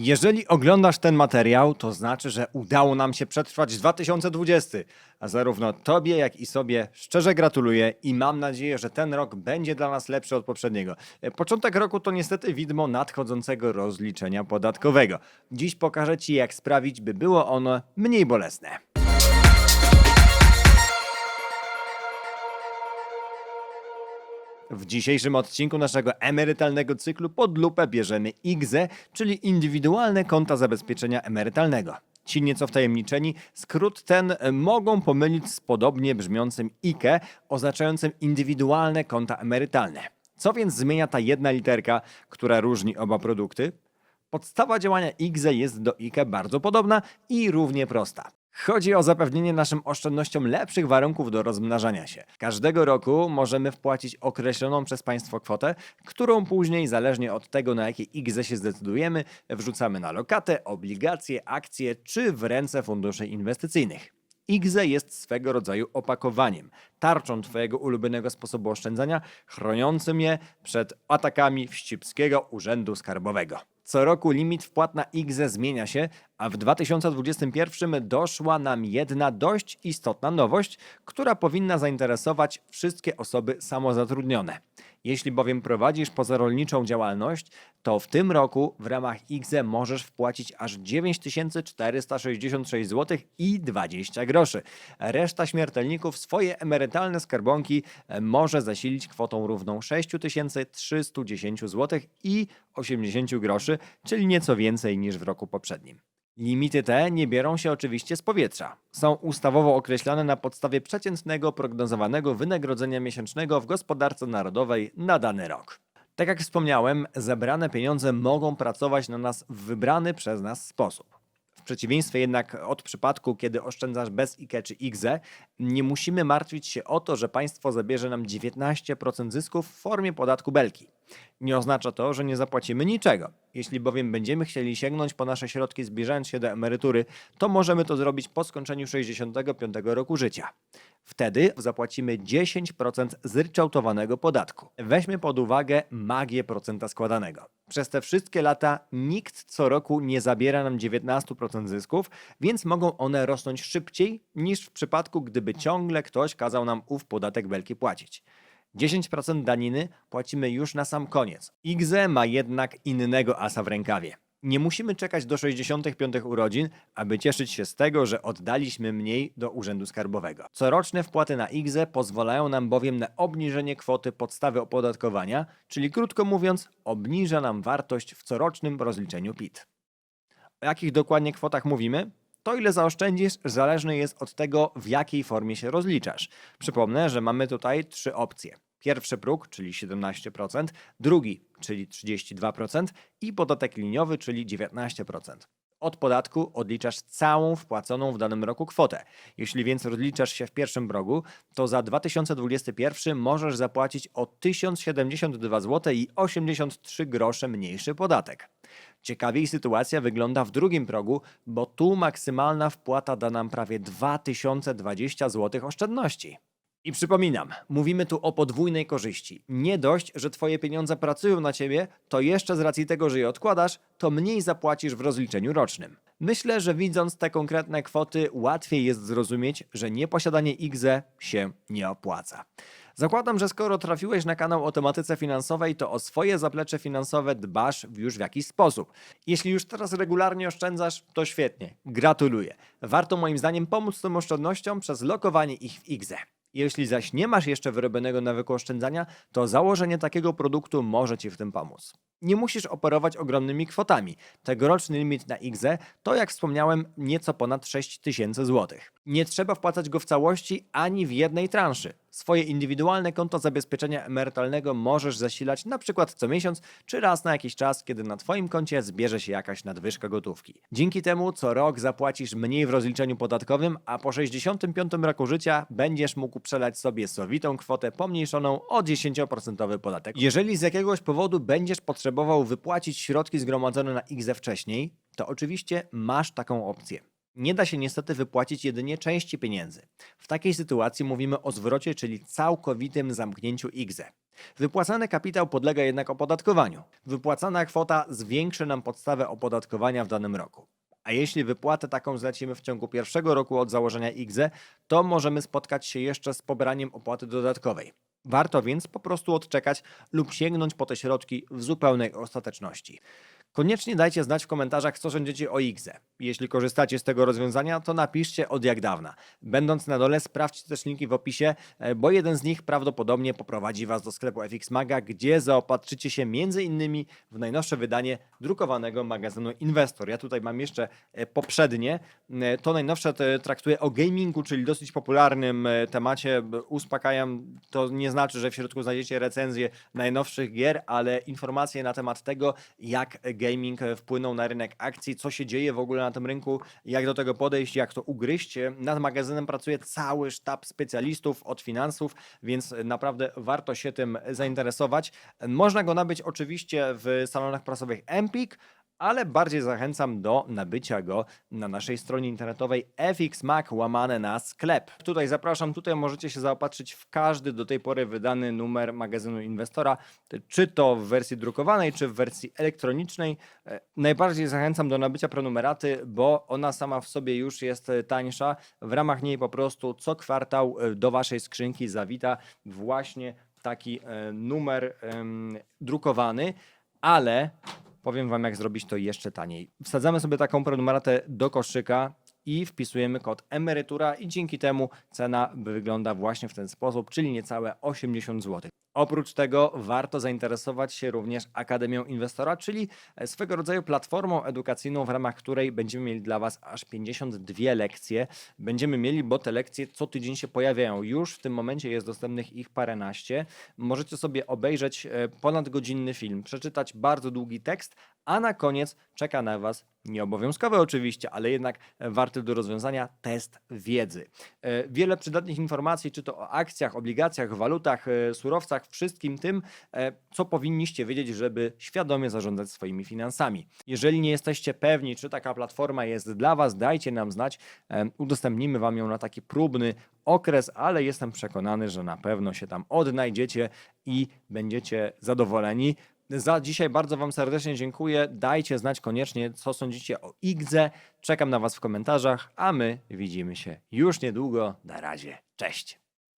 Jeżeli oglądasz ten materiał, to znaczy, że udało nam się przetrwać 2020. A zarówno Tobie, jak i sobie szczerze gratuluję i mam nadzieję, że ten rok będzie dla nas lepszy od poprzedniego. E, Początek roku to niestety widmo nadchodzącego rozliczenia podatkowego. Dziś pokażę Ci, jak sprawić, by było ono mniej bolesne. W dzisiejszym odcinku naszego emerytalnego cyklu pod lupę bierzemy IGZE, czyli indywidualne konta zabezpieczenia emerytalnego. Ci nieco wtajemniczeni, skrót ten e, mogą pomylić z podobnie brzmiącym IKE, oznaczającym indywidualne konta emerytalne. Co więc zmienia ta jedna literka, która różni oba produkty? Podstawa działania IGZE jest do IKE bardzo podobna i równie prosta. Chodzi o zapewnienie naszym oszczędnościom lepszych warunków do rozmnażania się. Każdego roku możemy wpłacić określoną przez państwo kwotę, którą później, zależnie od tego, na jakie IGZE się zdecydujemy, wrzucamy na lokatę, obligacje, akcje czy w ręce funduszy inwestycyjnych. IGZE jest swego rodzaju opakowaniem, tarczą Twojego ulubionego sposobu oszczędzania, chroniącym je przed atakami wścibskiego urzędu skarbowego. Co roku limit wpłat na IGZE zmienia się, a w 2021 doszła nam jedna dość istotna nowość, która powinna zainteresować wszystkie osoby samozatrudnione. Jeśli bowiem prowadzisz pozarolniczą działalność, to w tym roku w ramach IGZE możesz wpłacić aż 9466 zł i 20 groszy. Reszta śmiertelników swoje emerytalne skarbonki może zasilić kwotą równą 6310 zł i 80 groszy, czyli nieco więcej niż w roku poprzednim. Limity te nie biorą się oczywiście z powietrza. Są ustawowo określone na podstawie przeciętnego prognozowanego wynagrodzenia miesięcznego w gospodarce narodowej na dany rok. Tak jak wspomniałem, zebrane pieniądze mogą pracować na nas w wybrany przez nas sposób. W przeciwieństwie jednak od przypadku, kiedy oszczędzasz bez IKE czy IGZE, nie musimy martwić się o to, że państwo zabierze nam 19% zysków w formie podatku belki. Nie oznacza to, że nie zapłacimy niczego. Jeśli bowiem będziemy chcieli sięgnąć po nasze środki zbliżając się do emerytury, to możemy to zrobić po skończeniu 65 roku życia. Wtedy zapłacimy 10% zryczałtowanego podatku. Weźmy pod uwagę magię procenta składanego. Przez te wszystkie lata nikt co roku nie zabiera nam 19% zysków, więc mogą one rosnąć szybciej niż w przypadku, gdyby ciągle ktoś kazał nam ów podatek belki płacić. 10% daniny płacimy już na sam koniec. IGZE ma jednak innego asa w rękawie. Nie musimy czekać do 65 urodzin, aby cieszyć się z tego, że oddaliśmy mniej do Urzędu Skarbowego. Coroczne wpłaty na IGZE pozwalają nam bowiem na obniżenie kwoty podstawy opodatkowania, czyli krótko mówiąc, obniża nam wartość w corocznym rozliczeniu PIT. O jakich dokładnie kwotach mówimy? To, ile zaoszczędzisz, zależne jest od tego, w jakiej formie się rozliczasz. Przypomnę, że mamy tutaj trzy opcje. Pierwszy próg, czyli 17%, drugi, czyli 32% i podatek liniowy, czyli 19%. Od podatku odliczasz całą wpłaconą w danym roku kwotę. Jeśli więc rozliczasz się w pierwszym progu, to za 2021 możesz zapłacić o 1072 zł i 83 grosze mniejszy podatek. Ciekawiej sytuacja wygląda w drugim progu, bo tu maksymalna wpłata da nam prawie 2020 zł oszczędności. I przypominam, mówimy tu o podwójnej korzyści. Nie dość, że twoje pieniądze pracują na ciebie, to jeszcze z racji tego, że je odkładasz, to mniej zapłacisz w rozliczeniu rocznym. Myślę, że widząc te konkretne kwoty, łatwiej jest zrozumieć, że nieposiadanie IGZE się nie opłaca. Zakładam, że skoro trafiłeś na kanał o tematyce finansowej, to o swoje zaplecze finansowe dbasz już w jakiś sposób. Jeśli już teraz regularnie oszczędzasz, to świetnie, gratuluję. Warto moim zdaniem pomóc tym oszczędnościom przez lokowanie ich w IGZE. Jeśli zaś nie masz jeszcze wyrobionego nawyku oszczędzania, to założenie takiego produktu może Ci w tym pomóc. Nie musisz operować ogromnymi kwotami. Tegoroczny limit na IGZE to, jak wspomniałem, nieco ponad 6 tysięcy złotych. Nie trzeba wpłacać go w całości ani w jednej transzy. Swoje indywidualne konto zabezpieczenia emerytalnego możesz zasilać na przykład co miesiąc czy raz na jakiś czas, kiedy na Twoim koncie zbierze się jakaś nadwyżka gotówki. Dzięki temu co rok zapłacisz mniej w rozliczeniu podatkowym, a po 65 roku życia będziesz mógł przelać sobie sowitą kwotę pomniejszoną o 10% podatek. Jeżeli z jakiegoś powodu będziesz potrzebował wypłacić środki zgromadzone na IGZE wcześniej, to oczywiście masz taką opcję. Nie da się niestety wypłacić jedynie części pieniędzy. W takiej sytuacji mówimy o zwrocie, czyli całkowitym zamknięciu IGZE. Wypłacany kapitał podlega jednak opodatkowaniu. Wypłacana kwota zwiększy nam podstawę opodatkowania w danym roku. A jeśli wypłatę taką zlecimy w ciągu pierwszego roku od założenia IGZE, to możemy spotkać się jeszcze z pobraniem opłaty dodatkowej. Warto więc po prostu odczekać lub sięgnąć po te środki w zupełnej ostateczności. Koniecznie dajcie znać w komentarzach, co sądzicie o IGZE. Jeśli korzystacie z tego rozwiązania, to napiszcie od jak dawna. Będąc na dole, sprawdźcie też linki w opisie, e, bo jeden z nich prawdopodobnie poprowadzi Was do sklepu FX Maga, gdzie zaopatrzycie się innymi w najnowsze wydanie drukowanego magazynu Inwestor. Ja tutaj mam jeszcze e, poprzednie. E, To najnowsze traktuje o gamingu, czyli dosyć popularnym temacie. Uspokajam, to nie znaczy, że w środku znajdziecie recenzje najnowszych gier, ale informacje na temat tego, jak gaming e, wpłynął na rynek akcji, co się dzieje w ogóle na tym rynku, jak do tego podejść, jak to ugryźć. Nad magazynem pracuje cały sztab specjalistów od finansów, więc naprawdę warto się tym zainteresować. Można go nabyć oczywiście w salonach prasowych Empik, ale bardziej zachęcam do nabycia go na naszej stronie internetowej fxmac łamane na sklep. Tutaj zapraszam, tutaj możecie się zaopatrzyć w każdy do tej pory wydany numer magazynu inwestora, czy to w wersji drukowanej, czy w wersji elektronicznej. E, Najbardziej zachęcam do nabycia prenumeraty, bo ona sama w sobie już jest e, tańsza. W ramach niej po prostu co kwartał e, do waszej skrzynki zawita właśnie taki numer drukowany, ale powiem Wam, jak zrobić to jeszcze taniej. Wsadzamy sobie taką prenumeratę do koszyka i wpisujemy kod emerytura i dzięki temu cena wygląda właśnie w ten sposób, czyli niecałe 80 zł. Oprócz tego warto zainteresować się również Akademią Inwestora, czyli e, swego rodzaju platformą edukacyjną, w ramach której będziemy mieli dla Was aż 52 lekcje. Będziemy mieli, bo te lekcje co tydzień się pojawiają. Już w tym momencie jest dostępnych ich paręnaście. Możecie sobie obejrzeć e, ponadgodzinny film, przeczytać bardzo długi tekst, a na koniec czeka na Was nieobowiązkowy oczywiście, ale jednak e, warty do rozwiązania test wiedzy. Wiele przydatnych informacji, czy to o akcjach, obligacjach, walutach, surowcach, wszystkim tym, e, co powinniście wiedzieć, żeby świadomie zarządzać swoimi finansami. Jeżeli nie jesteście pewni, czy taka platforma jest dla Was, dajcie nam znać. E, Udostępnimy Wam ją na taki próbny okres, ale jestem przekonany, że na pewno się tam odnajdziecie i będziecie zadowoleni. Za dzisiaj bardzo Wam serdecznie dziękuję. Dajcie znać koniecznie, co sądzicie o IGZE. Czekam na Was w komentarzach, a my widzimy się już niedługo. Na razie. Cześć.